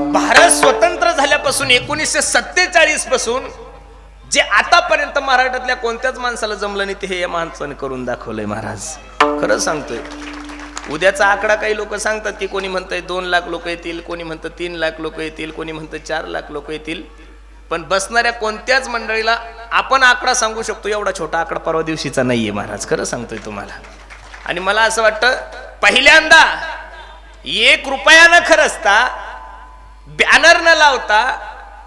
भारत स्वतंत्र झाल्यापासून एकोणीसशे सत्तेचाळीसपासून जे आतापर्यंत महाराष्ट्रातल्या कोणत्याच माणसाला जमलं नाही ते हे या माणसाने करून दाखवलंय महाराज. खरं सांगतोय. उद्याचा आकडा काही लोक सांगतात की कोणी म्हणतंय दोन लाख लोक येतील कोणी म्हणतं तीन लाख लोक येतील कोणी म्हणतं चार लाख लोक येतील. पण बसणाऱ्या कोणत्याच मंडळीला आपण आकडा सांगू शकतो एवढा छोटा आकडा परवा दिवशीचा नाहीये महाराज. खरं सांगतोय तुम्हाला. आणि मला असं वाटतं पहिल्यांदा एक रुपयानं न असता बॅनर न लावता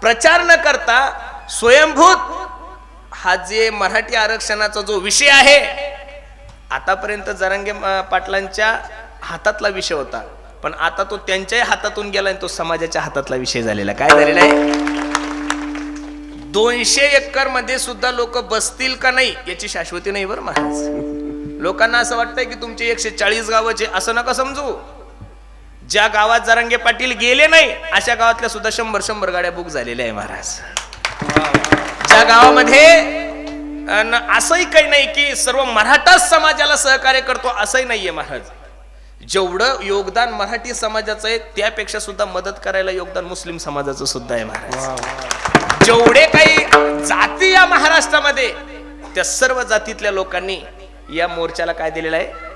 प्रचार न करता स्वयंभूत हा जे मराठी आरक्षणाचा जो विषय आहे आतापर्यंत जरांगे पाटलांच्या हातातला विषय होता. पण आता तो त्यांच्याही हातातून गेला आणि तो समाजाच्या हातातला विषय झालेला. काय झालेला आहे? दोनशे एकरमध्ये सुद्धा लोक बसतील का नाही याची शाश्वती नाही बरं महाराज. लोकांना असं वाटतंय की तुमचे एकशे चाळीस गावाचे असं नका समजू. ज्या गावात जरांगे पाटील गेले नाही अशा गावातल्या सुद्धा शंभर शंभर गाड्या बुक झालेल्या आहे महाराज. ज्या गावामध्ये अन असंही काही नाही की सर्व मराठा समाजाला सहकार्य करतो असंही नाहीये महाराज. जेवढं योगदान मराठी समाजाचं आहे त्यापेक्षा सुद्धा मदत करायला योगदान मुस्लिम समाजाचं सुद्धा आहे महाराज. जेवढे काही जाती या महाराष्ट्रामध्ये त्या सर्व जातीतल्या लोकांनी या मोर्चाला काय दिलेलं आहे?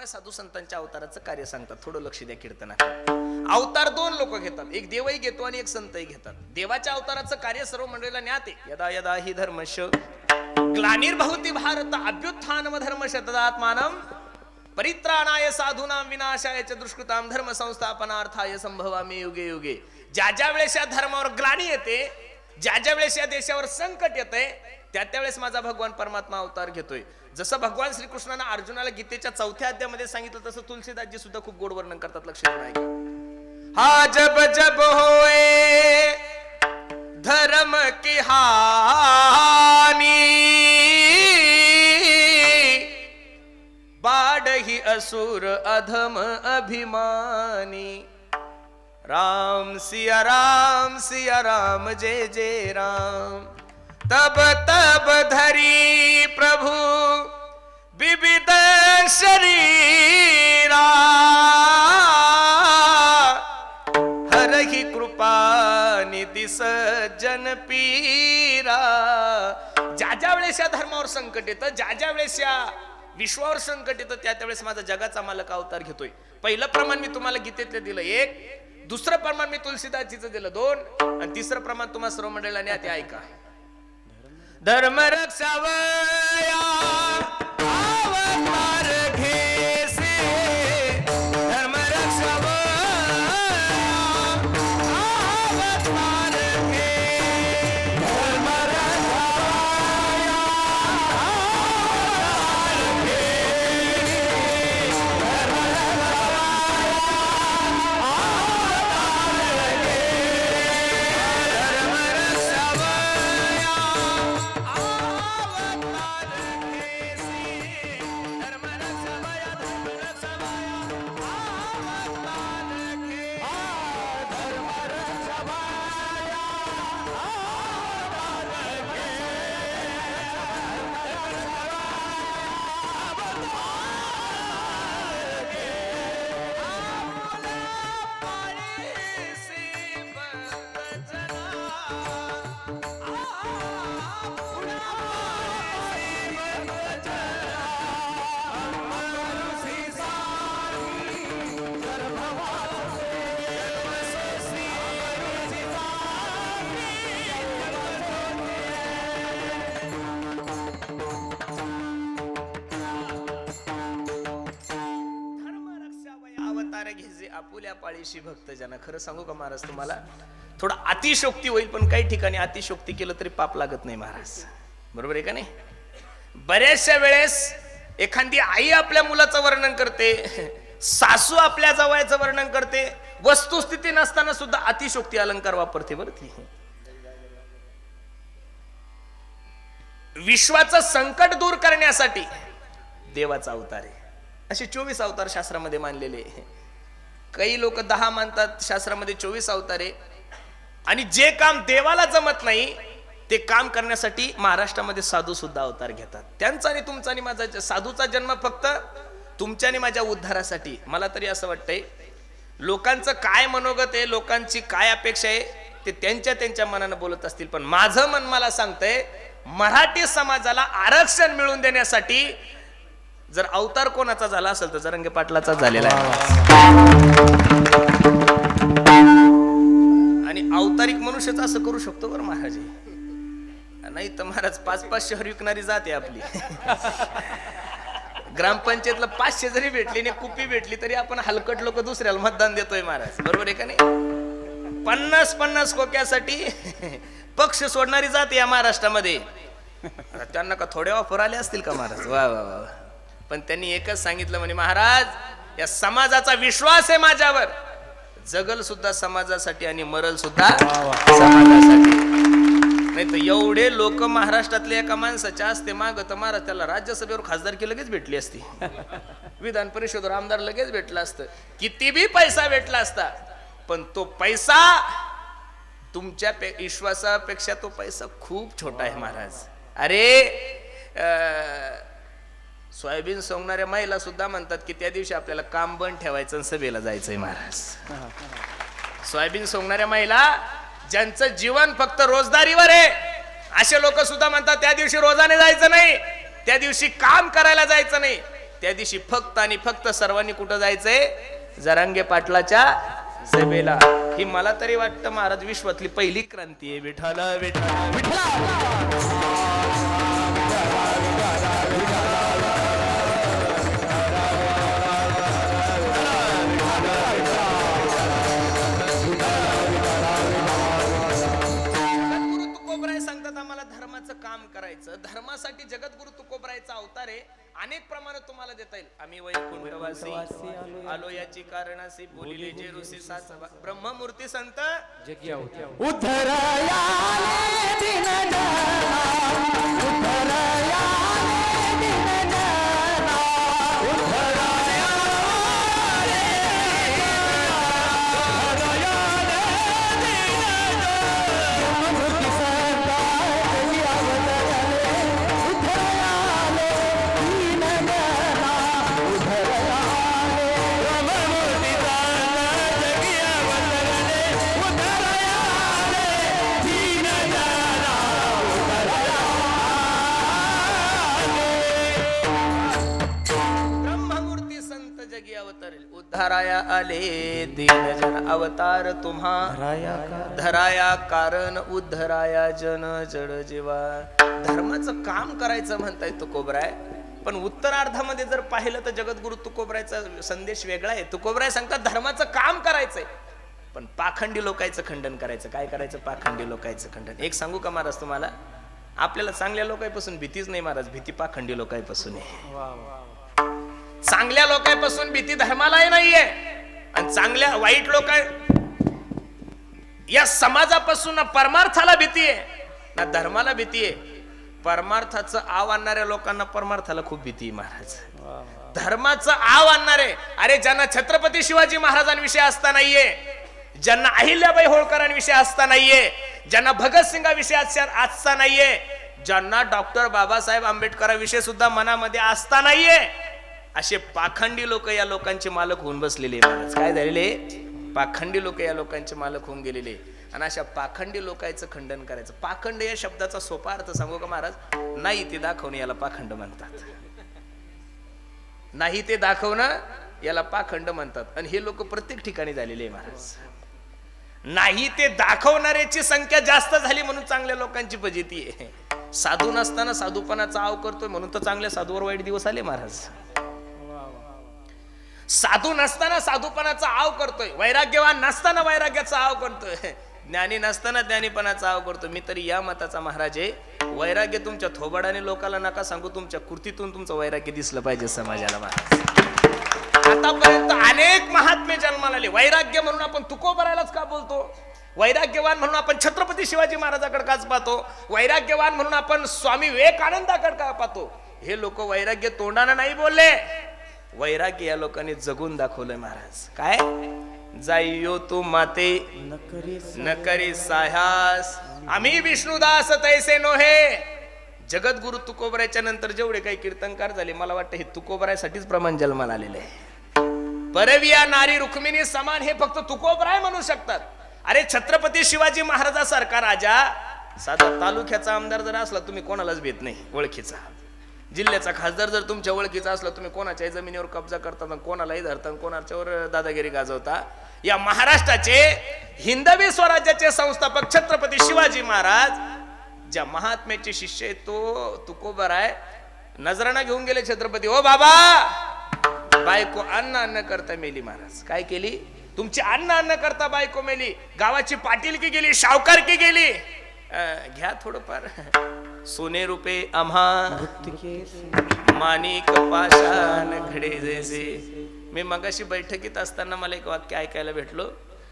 जगद्गुरु साधू संतांच्या अवताराचं कार्य सांगतात. थोडं लक्ष द्या कीर्तनात. अवतार दोन लोक घेतात. एक देवही घेतो आणि एक संतही घेतात. देवाच्या अवताराचं कार्य सर्व मंडळीला ज्ञात आहे. यदा यदा ही धर्मश. ग्लानिर्भवती भारत अभ्युत्थानम धर्म शतदात्मानम परित्राणाय साधूनाम विनाशाय च दुष्कृताम धर्म संस्थापनार्थाय संभवामी युगे युगे. ज्या ज्या वेळेस या धर्मावर ग्लानी येते ज्या ज्या वेळेस या देशावर संकट येते त्या त्यावेळेस माझा भगवान परमात्मा अवतार घेतोय. जसं भगवान श्रीकृष्णानं अर्जुनाला गीतेच्या चौथ्या अध्यामध्ये सांगितलं तसं तुलसीदासजी सुद्धा खूप गोड वर्णन करतात लक्ष देऊन हा जब जब होए धर्म की हानी बाड ही असुर अधम अभिमानी. राम सिया राम सिया राम जय जय राम. तब तब धरी प्रभु विविध शरीरा। हर ही कृपा निधी सज्जन पीरा। ज्या ज्या वेळेस या धर्मावर संकट येतं ज्या ज्या वेळेस या विश्वावर संकट येतं त्या त्यावेळेस माझा जगाचा मालक अवतार घेतोय. पहिलं प्रमाण मी तुम्हाला गीतेतलं दिलं एक. दुसरं प्रमाण मी तुलसीदासजीचं दिलं दोन. आणि तिसरं प्रमाण तुम्हाला सर्व मंडळाने न्या ते ऐका. धर्म रक्षावया. घेजे पाळीशी भक्तजन. खरं सांगू का महाराज तुम्हाला? थोडं अतिशोक्ती होईल पण काही ठिकाणी अतिशोक्ती केलं तरी पाप लागत नाही महाराज. बरोबर आहे का नाही? बऱ्याचशा वेळेस एखादी आई आपल्या मुलाचं वर्णन करते सासू आपल्या जवळचं वर्णन करते वस्तुस्थिती नसताना सुद्धा अतिशोक्ती अलंकार वापरते बरं ती. विश्वाचं संकट दूर करण्यासाठी देवाचा अवतार आहे. असे चोवीस अवतार शास्त्रामध्ये मानलेले आहे. काही लोक दहा मानतात शास्त्रामध्ये चोवीस अवतारे. आणि जे काम देवाला जमत नाही ते काम करण्यासाठी महाराष्ट्रामध्ये साधू सुद्धा अवतार घेतात. त्यांचा आणि तुमचा आणि माझा ज- साधूचा जन्म फक्त तुमच्या आणि माझ्या उद्धारासाठी. मला तरी असं वाटतंय लोकांचं काय मनोगत आहे लोकांची काय अपेक्षा आहे ते त्यांच्या त्यांच्या मनानं बोलत असतील. पण माझं मन मला सांगतंय मराठी समाजाला आरक्षण मिळवून देण्यासाठी जर अवतार कोणाचा झाला असेल तर जरंगे पाटलाचा झालेला आहे. आणि अवतारिक मनुष्यच असं करू शकतो बरं महाराज. नाही तर महाराज पाच पाच शहर विकणारी जाते आपली. ग्रामपंचायतला पाचशे जरी भेटली आणि कुपी भेटली तरी आपण हलकट लोक दुसऱ्याला मतदान देतोय महाराज. बरोबर आहे का नाही? पन्नास पन्नास कोक्यासाठी पक्ष सोडणारी जाते या महाराष्ट्रामध्ये. त्यांना का थोडे ऑफर आले असतील का महाराज? वा वा वा. पण त्यांनी एकच सांगितलं म्हणे महाराज या समाजाचा विश्वास आहे माझ्यावर. जगल सुद्धा समाजासाठी आणि मरल सुद्धा समाजासाठी. नाही तर एवढे लोक महाराष्ट्रातल्या एका माणसाच्या असते माग तर महाराज त्याला राज्यसभेवर खासदारकी लगेच भेटली असती. विधान परिषदेवर आमदार लगेच भेटला असतं. किती बी पैसा भेटला असता पण तो पैसा तुमच्या पे- विश्वासापेक्षा तो पैसा खूप छोटा आहे महाराज. अरे अं, सोयाबीन सोंगणाऱ्या महिला सुद्धा म्हणतात की त्या दिवशी आपल्याला काम बंद ठेवायचं आणि सभेला जायचंय महाराज. सोयाबीन सोंगणाऱ्या महिला ज्यांचं जीवन फक्त रोजदारीवर आहे असे लोक सुद्धा म्हणतात त्या दिवशी रोजाने जायचं नाही त्या दिवशी काम करायला जायचं नाही त्या दिवशी फक्त आणि फक्त सर्वांनी कुठं जायचंय? जरांगे पाटलाच्या सभेला. ही मला तरी वाटतं महाराज विश्वातली पहिली क्रांती आहे. विठाला विठाला विठाला तुम्हाला देता येईल. आम्ही वैकुंठवासी आलो याची कारणासी बोलिले जे ऋषी सात ब्रह्ममूर्ती संत ब्रह्ममूर्ती जगी अवतरेल. उद्धाराया आले दीनजन अवतार तुम्हा. धराया कारण उद्धराया जन जड जीवा. धर्माचं काम करायचं म्हणताय तुकोबराय. पण उत्तरार्धामध्ये जर पाहिलं तर जगद्गुरु तुकोबरायचा संदेश वेगळा आहे. तुकोबराय सांगतात धर्माचं काम करायचंय. पण पाखंडी लोकांचं खंडन करायचं. काय करायचं? पाखंडी लोकांचं खंडन. एक सांगू का महाराज तुम्हाला? आपल्याला चांगल्या लोकांपासून भीतीच नाही महाराज. भीती पाखंडी लोकांपासून आहे. चांगल्या लोकांपासून भीती धर्मालाही नाहीये. आणि चांगल्या वाईट लोक या समाजापासून ना परमार्थाला भीती आहे ना धर्माला भीती आहे. परमार्थाचं आव आणणाऱ्या लोकांना परमार्थाला खूप भीती आहे महाराज. धर्माचं आव आणणारे अरे ज्यांना छत्रपती शिवाजी महाराजांविषयी असता नाहीये ज्यांना अहिल्याबाई होळकरांविषयी असता नाहीये ज्यांना भगतसिंगाविषयी असता नाहीये ज्यांना डॉक्टर बाबासाहेब आंबेडकरांविषयी सुद्धा मनामध्ये असता नाहीये. असे पाखंडी लोक या लोकांचे मालक होऊन बसलेले महाराज. काय झालेले? पाखंडी लोक या लोकांचे मालक होऊन गेलेले आणि अशा पाखंडी लोकांचं खंडन करायचं. पाखंड या शब्दाचा सोपा अर्थ सांगू का महाराज? नाही ते दाखवणे याला पाखंड म्हणतात. नाही ते दाखवणं याला पाखंड म्हणतात. आणि हे लोक प्रत्येक ठिकाणी झालेले आहे महाराज. नाही ते दाखवणाऱ्याची संख्या जास्त झाली म्हणून चांगल्या लोकांची फजिती आहे. साधू नसताना साधूपणाचा आव करतोय म्हणून तर चांगल्या साधूवर वाईट दिवस आले महाराज. साधू नसताना साधूपणाचा आव करतोय. वैराग्यवान नसताना वैराग्याचा आव करतोय. ज्ञानी नसताना ज्ञानीपणाचा आव करतोय. मी तरी या मताचा महाराज आहे वैराग्य तुमच्या थोबाडाने लोकांना नका सांगू तुमच्या कृतीतून तुमचं वैराग्य दिसलं पाहिजे समाजाला महाराज. आतापर्यंत अनेक महात्मे जन्माला आले. वैराग्य म्हणून आपण तुकोबरायलाच का बोलतो? वैराग्यवान म्हणून आपण छत्रपती शिवाजी महाराजाकडे काच पाहतो? वैराग्यवान म्हणून आपण स्वामी विवेकानंदाकडे का पाहतो? हे लोक वैराग्य तोंडानं नाही बोलले. वैराग्य या लोकांनी जगून दाखवलंय महाराज. काय? जाईयो तू माते. न करी आम्ही विष्णुदास तैसे नोहे. जगद्गुरु तुकोबराच्या नंतर जेवढे काही कीर्तनकार झाले मला वाटतं हे तुकोबरायसाठीच प्रमाण जन्माला आलेले आहे. परविया नारी रुक्मिणी समान हे फक्त तुकोबराय म्हणू शकतात. अरे छत्रपती शिवाजी महाराजासारखा राजा साधा तालुक्याचा आमदार जर असला तुम्ही कोणालाच भेट नाही ओळखीचा. जिल्ह्याचा खासदार जर तुमच्या ओळखीचा असला तुम्ही कोणाच्याही जमिनीवर कब्जा करता कोणालाही धरता कोणाच्यावर दादागिरी गाजवता. या महाराष्ट्राचे हिंदवी स्वराज्याचे संस्थापक छत्रपती शिवाजी महाराज ज्या महात्म्याचे शिष्य आहे तो तुकोबर आहे नजराना घेऊन गेले छत्रपती. ओ बाबा! बायको अन्न अन्न करता मेली महाराज. काय केली? तुमची अन्न अन्न करता बायको मेली. गावाची पाटीलकी गेली शावकारकी गेली घ्या थोडंफार. सोने रूपे आम्हा माणिक पाषाण घडे जैसे। मी मगाशी बैठकीत असताना मला एक वाक्य ऐकायला भेटलो.